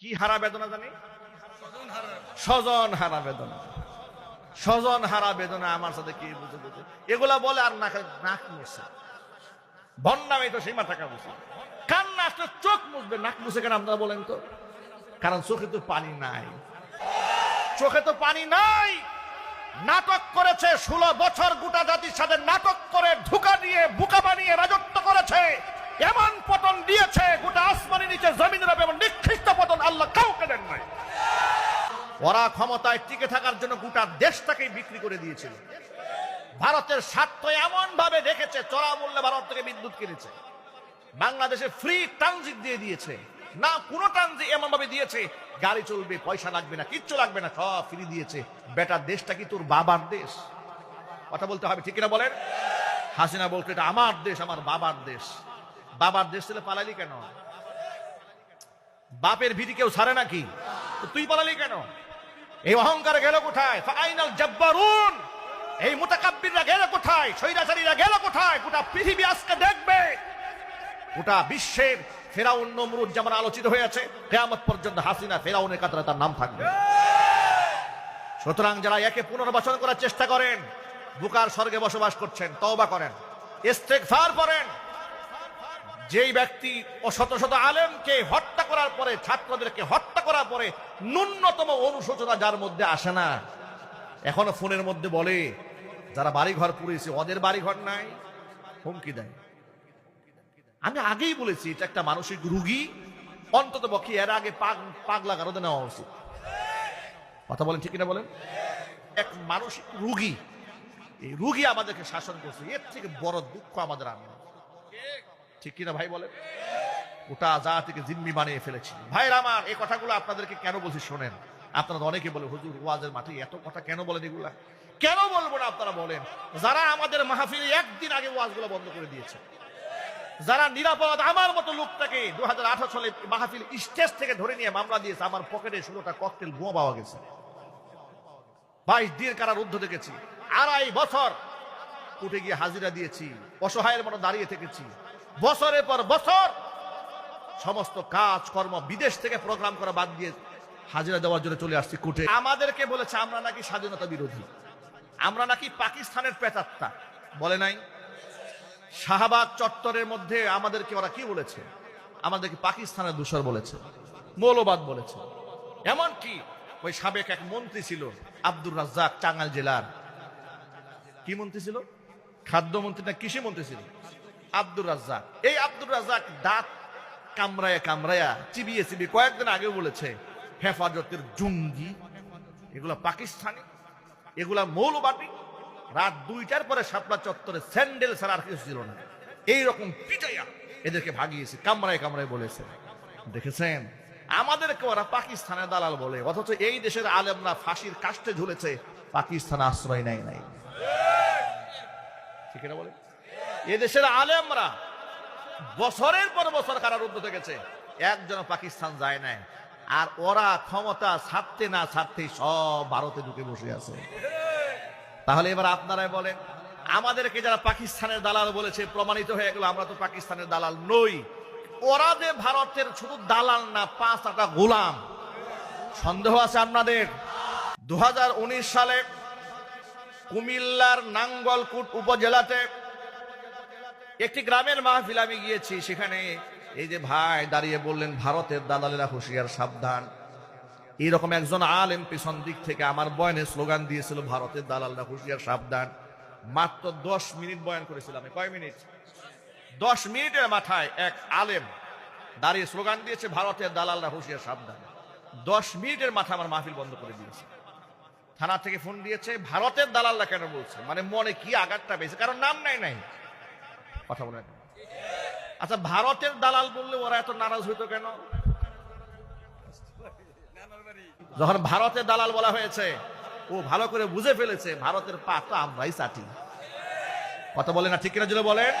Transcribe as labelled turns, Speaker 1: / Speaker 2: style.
Speaker 1: কি হারা বেদনা জানি? স্বজন হারা বেদনা। স্বজন হারা বেদনা আমার সাথে কি বুঝে বুঝে? এগুলা বলে আর নাক নাক মুছে। বন্যামে তো সীমা থাকা বুঝে কান্না আসলে চোখ মুছবে, নাক মুছে কেন আপনারা বলেন তো? কারণ চোখে তো পানি নাই। চোখে তো পানি নাই। নাটক করেছে, ষোলো বছর গোটা জাতির সাথে নাটক করে, ধোকা দিয়ে, বুকা বানিয়ে রাজত্ব করেছে। এমন পতন দিয়েছে গোটা আসমানি নিচে জমিনের উপর এমন নিকৃষ্ট পতন আল্লাহ কাউকে দেন নাই ওরা ক্ষমতায় টিকে থাকার জন্য গোটা দেশটাকেই বিক্রি করে দিয়েছিল। ভারতের স্বার্থ এমন ভাবে দেখেছে চড়া মূল্যে ভারত থেকে বিদ্যুৎ কিনেছে। বাংলাদেশে ফ্রি ট্রানজিট দিয়ে দিয়েছে। না, কোন ট্রানজিট এমন ভাবে দিয়েছে, গাড়ি চলবে, পয়সা লাগবে না, কিচ্ছু লাগবে না, সব ফ্রি দিয়েছে। বেটার দেশটা কি তোর বাবার দেশ? কথা বলতে হবে, ঠিক না বলেন? হাসিনা বলতো এটা আমার দেশ, আমার বাবার দেশ। বাবার দেশ ছেলে পালালি কেন? বাপের ভিড়ি কেউ ছাড়ে নাকি? তুই পালালি কেন? এই অহংকার গেল কোথায়? ফাইনাল জব্বারুন! এই মুতাকাব্বিররা গেল কোথায়? স্বৈরাচারীরা গেল কোথায়? গোটা পৃথিবী আজকে দেখবে। গোটা বিশ্বের ফেরাউন নমরুদ যেমন আলোচিত হয়েছে, কেয়ামত পর্যন্ত হাসিনা ফেরাউনের কাতারে তার নাম থাকবে। সুতরাং যারা একে পুনর্বাসন করার চেষ্টা করেন, বুকার স্বর্গে বসবাস করছেন, তওবা করেন, ইস্তেগফার করেন যেই ব্যক্তি ও শত শত আলেমকে হত্যা করার পরে, ছাত্রদেরকে হত্যা করার পরে ন্যূনতম অনুশোচনা যার মধ্যে আসে না, এখনও ফোনের মধ্যে বলে, যারা বাড়িঘর পুড়েছে ওদের বাড়িঘর নাই, হুমকি দেয়। আমি আগেই বলেছি, এটা একটা মানসিক রুগী, অন্তত পক্ষে এর আগে পাগ, পাগলা কারোতে নেওয়া উচিত। কথা বলেন ঠিক কিনা বলেন? এক মানসিক রুগী, এই রুগী আমাদেরকে শাসন করছে, এর থেকে বড় দুঃখ আমাদের আর নেই। ঠিক কিনা ভাই বলেন? ওটা জাতিকে জিম্মি বানিয়ে ফেলেছি। ভাইরা আমার, এই কথাগুলো আপনাদেরকে কেন বলছি শোনেন? আপনারা অনেকে বলে, হুজুর, ওয়াজের মাঠে এত কথা কেন বলেন এগুলা? কেন বলব না আপনারা বলেন? যারা আমাদের মাহফিলে একদিন আগে ওয়াজগুলো বন্ধ করে দিয়েছে, যারা নিরাপদ আমার মতো লোকটাকে দু হাজার আঠারো সালে মাহফিল স্টেজ থেকে ধরে নিয়ে মামলা দিয়েছে, আমার পকেটে ষোলোটা ককটেল বোমা পাওয়া গেছে। বাইশ দিন কারার রুদ্ধ দেখেছি, আড়াই বছর উঠে গিয়ে হাজিরা দিয়েছি, অসহায়ের মতো দাঁড়িয়ে থেকেছি। বছরের পর বছর সমস্ত কাজ, কর্ম বিদেশ থেকে প্রোগ্রাম করা বাদ দিয়ে হাজিরা দেওয়ার জন্য চলে আসছি কুটে আমাদেরকে বলেছে, আমরা নাকি স্বাধীনতা বিরোধী। আমরা নাকি পাকিস্তানের পেতাত্তা বলে নাই। শাহবাগ চত্বরের মধ্যে আমাদেরকে ওরা কি বলেছে? আমাদেরকে পাকিস্তানের দূষর বলেছে, মৌলবাদ বলেছে। এমন কি ওই সাবেক এক মন্ত্রী ছিল, আব্দুর রাজ্জাক, টাঙ্গাইল জেলার। কি মন্ত্রী ছিল? খাদ্যমন্ত্রী না কৃষি মন্ত্রী ছিল? আব্দুর রাজ্জাক। এই আব্দুর রাজ্জাক দাঁত কামড়ায়া কামরায়া। চিবিয়ে চিবিয়ে কয়েকদিন আগে বলেছে, হেফাজতের জঙ্গি। এগুলা পাকিস্তানি, এগুলা মৌলবাদী। রাত দুইটার পরে শাপলা চত্বরে স্যান্ডেল ছাড়া আর কিছু ছিল না। এইরকম পিটাইয়া এদেরকে ভাগিয়েছে, কামরায় কামরায় বলেছে। দেখেছেন? আমাদেরকে ওরা পাকিস্তানের দালাল বলে, অথচ এই দেশের আলেমরা ফাঁসির কাষ্টে ঝুলেছে, পাকিস্তান আশ্রয় নেয় নাই। ঠিক এটা বলে এদেশের দেশের আলেমরা বছরের পর বছর কারারুদ্ধ থেকেছে একজন পাকিস্তান যায় নাই। আর ওরা ক্ষমতা ছাড়তে না ছাড়তে সব ভারতে ঢুকে বসে আছে। তাহলে এবার আপনারাই বলেন, আমাদেরকে যারা পাকিস্তানের দালাল বলেছে, প্রমাণিত হয়ে গেল, আমরা তো পাকিস্তানের দালাল নই। ওরা যে ভারতের শুধু দালাল না, পাঁচ আটা গোলাম। সন্দেহ আছে আপনাদের? দু হাজার উনিশ সালে কুমিল্লার নাঙ্গলকুট উপজেলাতে একটি গ্রামের মাহফিল আমি গিয়েছি, সেখানে এই যে ভাই দাঁড়িয়ে বললেন, ভারতের দালালেরা হুঁশিয়ার, সাবধান। এইরকম একজন আলেম পেছন দিক থেকে আমার বয়নে স্লোগান দিয়েছিল, ভারতের দালালরা হুঁশিয়ার, সাবধান। মাত্র দশ মিনিট বয়ান করেছিলাম কয় মিনিট? দশ মিনিটের মাথায় এক আলেম দাঁড়িয়ে স্লোগান দিয়েছে, ভারতের দালালরা হুঁশিয়ার, সাবধান। দশ মিনিটের মাথা আমার মাহফিল বন্ধ করে দিয়েছে। থানা থেকে ফোন দিয়েছে, ভারতের দালালরা কেন বলছে? মানে মনে কি আঘাতটা পেয়েছে? কারণ নাম নাই নাই। কথা বলেন। আচ্ছা ভারতের দালাল বললে ওরা এত নারাজ হইতো কেন? যখন ভারতের দালাল বলা হয়েছে, ও ভালো করে বুঝে ফেলেছে, ভারতের পা তো আমরাই চাটি। কথা বলে না ঠিক কিনা জন্য বলেন?